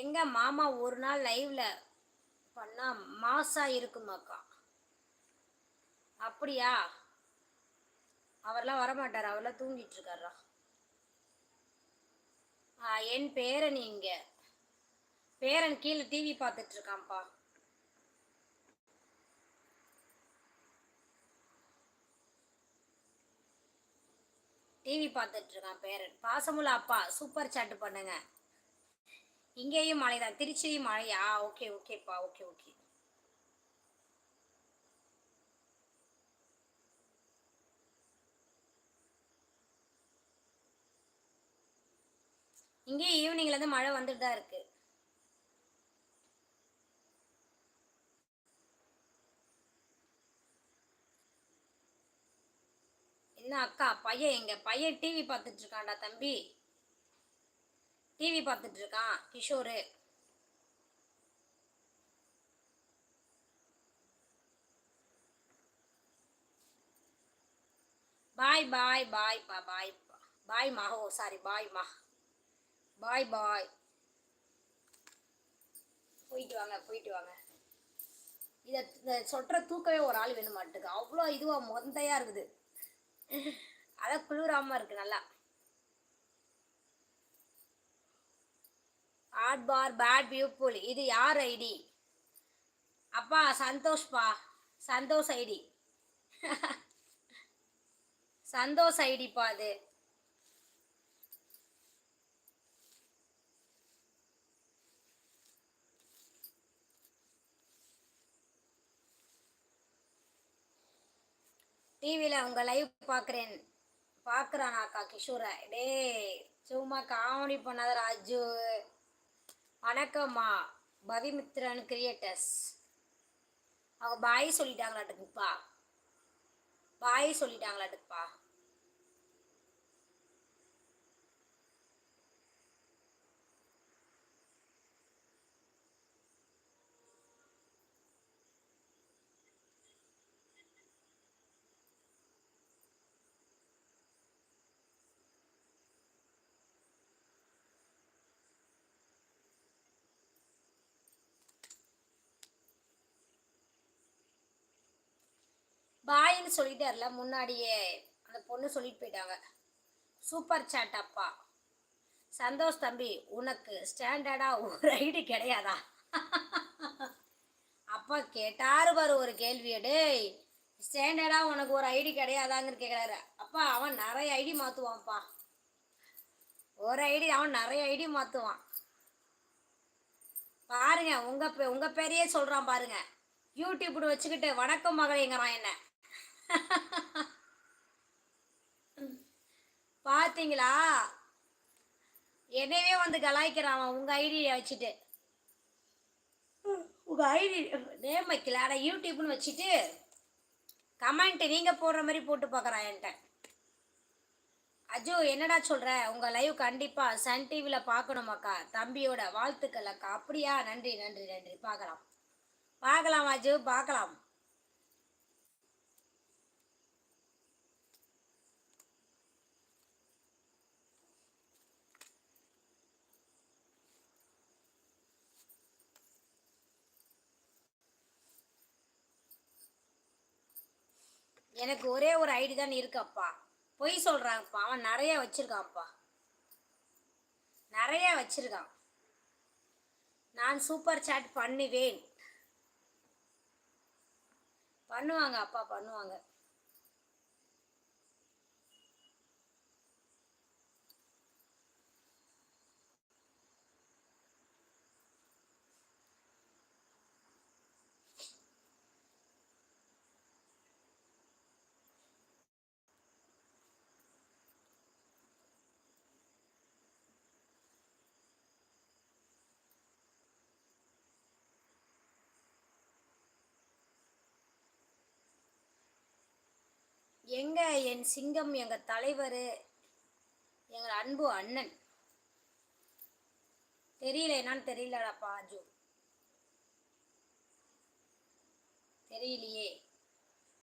எங்க மாமா ஒரு நாள் லைவ்ல பண்ணா மாசா இருக்குமாக்கா. அப்படியா? அவர்லாம் வரமாட்டார். அவர்லாம் தூங்கிட்டு இருக்காரா என் பேரன் இங்க. பேரன் கீழே டிவி பார்த்துட்டு இருக்கான்ப்பா. டிவி பார்த்துட்டு இருக்கான் பேரன். பாசமுள்ள அப்பா சூப்பர் சாட் பண்ணுங்க. இங்கேயும் மழை தான். திருச்சியும் மழையா? ஓகே ஓகேப்பா ஓகே ஓகே இங்கேயும் ஈவினிங்ல இருந்து மழை வந்துட்டு தான் இருக்கு. என்ன அக்கா? பையன் எங்க? பையன் டிவி பார்த்துட்டு இருக்கான்டா தம்பி. டிவி பார்த்துட்டு இருக்கான் கிஷோரு. பாய் பாய் பாய் பா பாய் பாய் மா ஓ சாரி பாய் மா. பாய் பாய். போயிட்டு வாங்க போயிட்டு வாங்க. இதை இந்த சொட்டுற தூக்கவே ஒரு ஆள் வேணும் மாட்டுக்கு அவ்வளோ இதுவாக மொந்தையாக இருக்குது. அதான் குளிராமல் இருக்குது நல்லா. ஆட் பார் பேட் பியூப்புல் இது யார் ஐடி? அப்பா சந்தோஷ்பா சந்தோஷ் ஐடி. சந்தோஷ் ஐடிப்பா அது. டிவியில் அவங்க லைவ் பார்க்குறேன் பார்க்குறானாக்கா கிஷோரை. டேய் சும்மா காமெடி பண்ணாத ராஜு. வணக்கம்மா. பவிமித்ரன் கிரியேட்டர்ஸ். அவங்க பாய் சொல்லிட்டாங்களாட்டுக்குப்பா. பாய் சொல்லிட்டாங்களாட்டுக்குப்பா. சொல்லிட்டார்ல முன்னாடியே அந்த பொண்ணு சொல்லிட்டு போயிட்டாங்க. சூப்பர் சாட் அப்பா. சந்தோஷ் தம்பி உனக்கு ஸ்டாண்டர்டா ஒரு ஐடி கிடையாதா? அப்பா கேட்டாரு பாரு ஒரு கேள்வியை டேய் உனக்கு ஒரு ஐடி கிடையாதாங்கன்னு கேட்குறாரு அப்பா அவன் நிறைய ஐடி மாற்றுவான்ப்பா ஒரு ஐடி அவன் நிறைய ஐடி மாற்றுவான் பாருங்க உங்கள் பே பேரையே சொல்கிறான் பாருங்க. யூடியூப்னு வச்சுக்கிட்டு வணக்கம் மகளேங்கிறான் என்ன. பாத்தீங்களா? என்னவே வந்து கலாய்க்கிறான் அவன் உங்க ஐடியை வச்சுட்டு. உங்க ஐடி நேம் வைக்கல ஆனால் யூடியூப்னு வச்சுட்டு கமெண்ட் நீங்க போடுற மாதிரி போட்டு பார்க்குறான் என்கிட்ட. அஜு என்னடா சொல்ற? உங்க லைவ் கண்டிப்பா சன் டிவில பார்க்கணுமாக்கா தம்பியோட வாழ்த்துக்கள் அக்கா. அப்படியா? நன்றி நன்றி நன்றி. பார்க்கலாம் பார்க்கலாம் அஜு. பார்க்கலாம் எனக்கு ஒரே ஒரு ஐடி தான் இருக்கப்பா. பொய் சொல்கிறாங்கப்பா அவன் நிறைய வச்சுருக்கான்ப்பா. நிறைய வச்சுருக்கான். நான் சூப்பர் சாட் பண்ணுவேன். பண்ணுவாங்க அப்பா பண்ணுவாங்க. எங்க என் சிங்கம் எங்க தலைவர் எங்கள் அன்பு அண்ணன்? தெரியல என்னான்னு தெரியலடா பாஜு தெரியலையே.